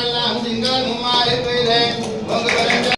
எல்லாம் திங்கள் மும்மாறி பெய்தே பொங்கு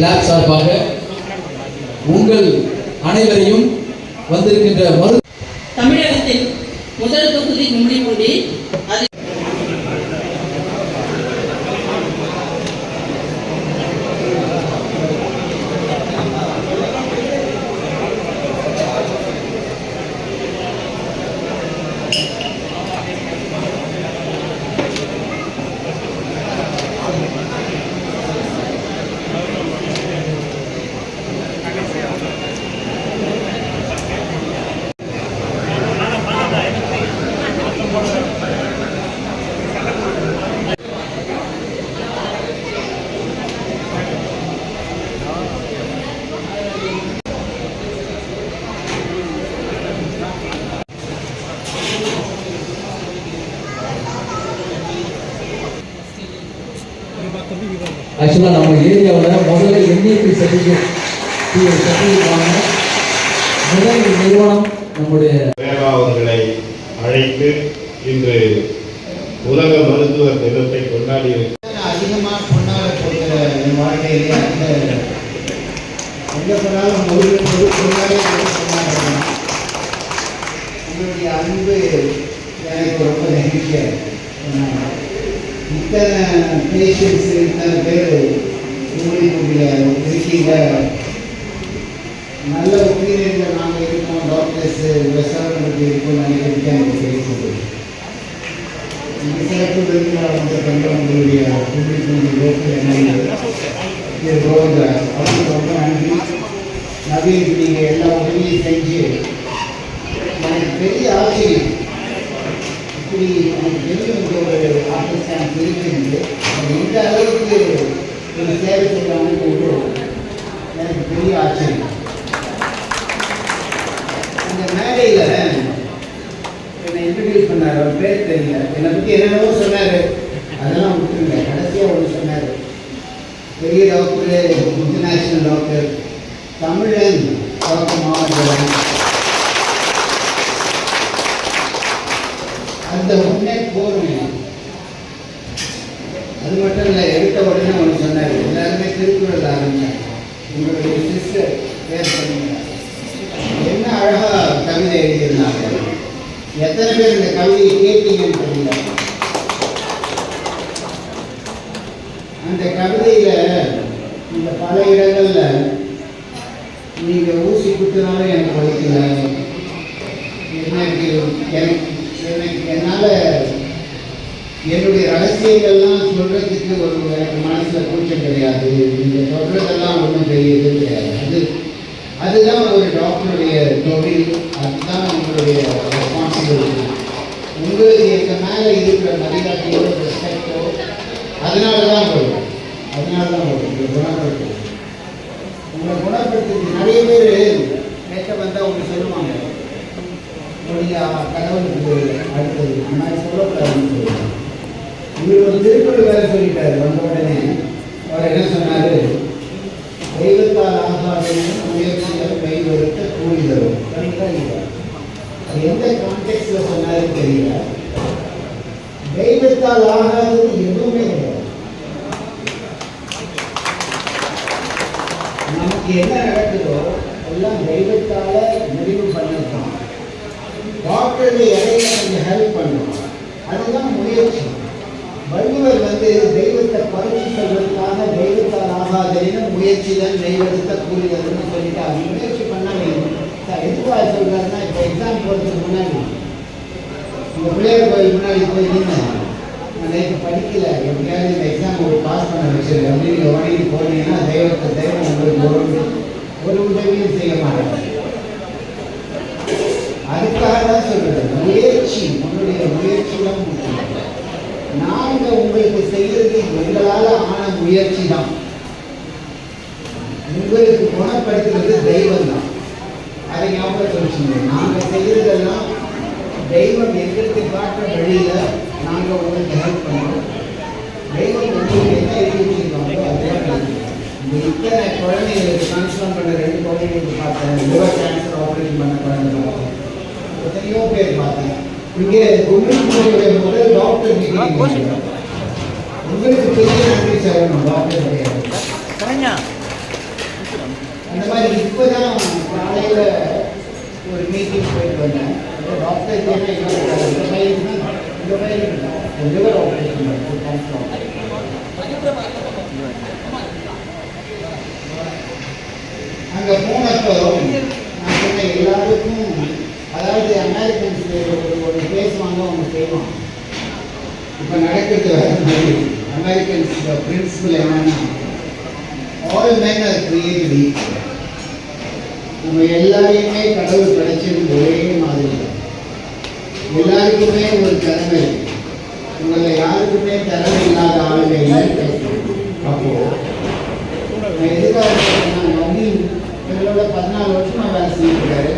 லேப் சார்பாக உங்கள் அனைவரையும் வந்திருக்கின்ற மரு தமிழகத்தில் முதல் தொகுதி கும்மிடிப்பூண்டி அது ஆக்சுவலாக நம்ம ஏரியாவில் முதல்ல என்இபி சர்டிஃபிகேட் முதல் நிறுவனம் நம்முடைய அவர்களை அழைத்து இன்று உலக மருத்துவர் தினத்தை கொண்டாடி இருக்கிறார். அதிகமா பொன்னால கொடுக்கிற என் வாழ்க்கையிலே அந்த எங்க போனாலும் ஒரு ஒரு பொன்னாலே கொண்டாடுறேன் உங்களுடைய அன்பு எனக்கு ரொம்ப ஏன்னா, இத்தனை பேஷண்ட்ஸ் இத்தனை பேர். ஊழியர்களுடைய இருக்கீங்க நல்ல ஒப்பீனியனில் நாங்கள் இருக்கோம் டாக்டர்ஸ் ரெஸ்டாரண்ட் இருக்கோம் நினைக்கிறதுக்கு எனக்கு தெரியுது. சிறப்பு விருந்தினர் வந்து கண்டு உங்களுடைய லோக்கல் எம்எல்ஏ கோவிந்தராஜ் அவருக்கு ரொம்ப நன்றி. நவீன் நீங்கள் எல்லா உதவியும் செஞ்சு எனக்கு பெரிய ஆச்சரியம் இப்படி எனக்கு தெரியும் இந்த ஒரு ஆஃபீஸ் ஸ்டாண்ட் இருக்குது அது இந்த அளவுக்கு ஒரு சேவை செய்யலாம்னு எனக்கு பெரிய ஆச்சரியம். அந்த மேடையில் என்னை இன்ட்ரடியூஸ் பண்ணார் அவர் பேர் தெரியல. என்னை பற்றி என்னென்னவோ சொன்னார். அதெல்லாம் விட்டுருங்க. கடைசியாக ஒன்று சொன்னார். பெரிய டாக்டர் இன்டர்நேஷ்னல் டாக்டர் தமிழன் டாக்டர் மாவட்டம் அந்த உடனே போதும் அது மட்டும் இல்லை எடுத்த உடனே ஒன்று சொன்னார் எல்லாருமே திருக்குறள் ஆரம்பிச்சாங்க உங்களுடைய சிஸ்டர் பேர் சொன்னீங்க என்ன அழகா கவிதை எழுதியிருந்தாங்க. எத்தனை பேர் இந்த கவிதையை கேட்டீங்கன்னு தெரியல. அந்த கவிதையில இந்த பல இடங்கள்ல நீங்க ஊசி குத்துனாலும் எனக்கு வலிக்கல என்ன எனக்கு எனக்கு என்னால் என்னுடைய ரகசியங்கள்லாம் சொல்கிறதுக்கு ஒரு எனக்கு மனசுல கூச்சம் கிடையாது. நீங்கள் சொல்கிறதெல்லாம் ஒன்றும் பெரிய இது கிடையாது. அது அதுதான் ஒரு டாக்டருடைய தொழில். அதுதான் உங்களுடைய ரெஸ்பான்சிபிலிட்டி உங்களுக்கு எங்கள் மேலே இருக்கிற மரியாதையோ ரெஸ்பெக்டோ அதனால தான் சொல்லுவோம் அதனால தான் வரும். உங்களை குணப்படுத்தும் உங்களை குணப்படுத்துறது நிறைய பேர் கேட்க வந்தால் அவங்க சொல்லுவாங்க. உங்களுடைய கடவுளுக்கு அடுத்தது நான் சொல்லக்கூடாதுன்னு சொல்லுவாங்க இவர் ஒரு திருக்குறள் வேலை சொல்லிட்டாரு வந்த உடனே. அவர் என்ன சொன்னார்? தெய்வத்தால் ஆகாத முயற்சிகள் கைவருத்த கூலி தரும் அது எந்த கான்டெக்ட்ல சொன்னாருன்னு தெரியல. தெய்வத்தால் ஆகாதது எதுவுமே கிடையாது. நமக்கு என்ன நடக்குதோ எல்லாம் தெய்வத்தால இடையில கொஞ்சம் ஹெல்ப் பண்ணுவோம் அதுதான் முயற்சி. வள்ளுவர் வந்து தெய்வத்தை பறிச்சு சொல்வதற்காக தெய்வத்தால் ஆகாதேன்னு முயற்சி தான் தெய்வத்தை கூறுகிறதுன்னு சொல்லிட்டு அவங்க முயற்சி பண்ணாங்க. எதுவாக சொல்றாருன்னா இப்போ எக்ஸாம் போகிறதுக்கு முன்னாடி இந்த பிள்ளையார் கோயில் முன்னாடி போய் நின்று நான் நேற்று படிக்கல. எப்படியாவது இந்த எக்ஸாம் ஒரு பாஸ் பண்ண வச்சிருக்கேன் அப்படின்னு நீங்கள் வணங்கி போனீங்கன்னா தெய்வத்தை தெய்வம் உங்களுக்கு ஒரு ஒரு உதவியும் செய்ய மாட்டேன் அதுக்காக தான் சொல்றேன் முயற்சி உங்களுடைய முயற்சி தான் முக்கியம் நாங்க உங்களுக்கு செய்யறது எங்களால் ஆன முயற்சி தான் உங்களுக்கு குணப்படுத்துறது தெய்வம் தான் அதை ஞாபகத்தில் வச்சுக்கோங்க நாங்க செய்யறதெல்லாம் தெய்வம் எங்களுக்கு காட்டுற வழியில நாங்க உங்களுக்கு ஹெல்ப் பண்ணுறோம் தெய்வம் உங்களுக்கு என்ன எழுதி வச்சிருக்காங்களோ அதுதான் இந்த இத்தனை குழந்தைங்களுக்கு டிரான்ஸ்ஃபார்ம் பண்ண ரெண்டு குழந்தைங்களுக்கு பார்த்தேன் லிவர் கேன்சர் ஆப்ரேஷன் பண்ண குழந்தைங்க பார்த்தேன் எத்தனையோ பேர் பார்த்தேன் இங்கே கும்பலுடைய முதல் டாக்டர் மீட்டிங் உங்களுக்கு பெரிய நன்றி சொல்லணும் டாக்டர் கிடையாது அந்த மாதிரி இப்போதான் காலையில் ஒரு மீட்டிங் போயிட்டு வந்தேன். டாக்டர் இந்த பையன் இந்த பையன் லிவர் ஆப்ரேஷன் அங்கே போனப்போ நான் சொன்னேன் எல்லாருக்கும் அதாவது அமெரிக்கன்ஸ் ஒரு ஒரு செய்வோம். இப்போ நடக்கிறது அமெரிக்கன் பிரின்சிபல் என்னன்னா ஆல் men நம்ம எல்லாரையுமே கடவுள் படைச்சது ஒரே மாதிரி. எல்லாருக்குமே ஒரு திறமை இருக்கு. உங்களை யாருக்குமே திறமை இல்லாத ஆளுங்க இல்லைன்னு அப்போ நான் எதுக்காக சொல்றேன்னா எங்களோட பதினாலு வருஷமா வேலை செஞ்சிருக்காரு.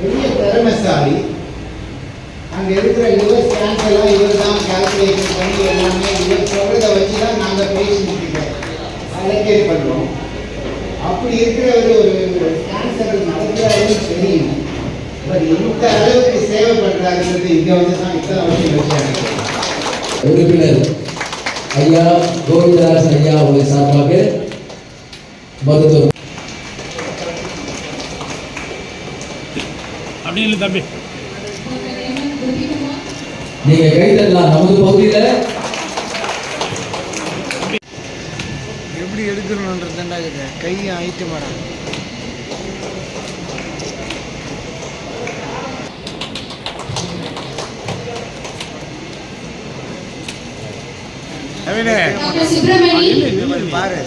பெரிய திறமைசாலி. அங்க இருக்கிற யுவர் ஸ்கேன்ஸ் எல்லாம் இவர் தான் கால்குலேஷன் பண்ணி எல்லாமே இவர் சொல்றதை வச்சு தான் நாங்கள் பேஷண்ட் கிட்ட அலோகேட் பண்றோம் அப்படி இருக்கிறவர் ஒரு கேன்சர் நடக்கிறாருன்னு தெரியும். பட் இந்த அளவுக்கு சேவை பண்றாருன்றது இங்க வந்து தான் இத்தனை வருஷம் வச்சாங்க உறுப்பினர் ஐயா கோவிந்தராஜன் ஐயா அவர்கள் சார்பாக மருத்துவர் அப்படி இல்லை தம்பி. நீங்க கைத்தட்டலாம் நமது பகுதியில எப்படி எடுக்கணுன்றது தாண்டாகுது கையும் ஆயிட்டு சுப்பிரமணி பாரு.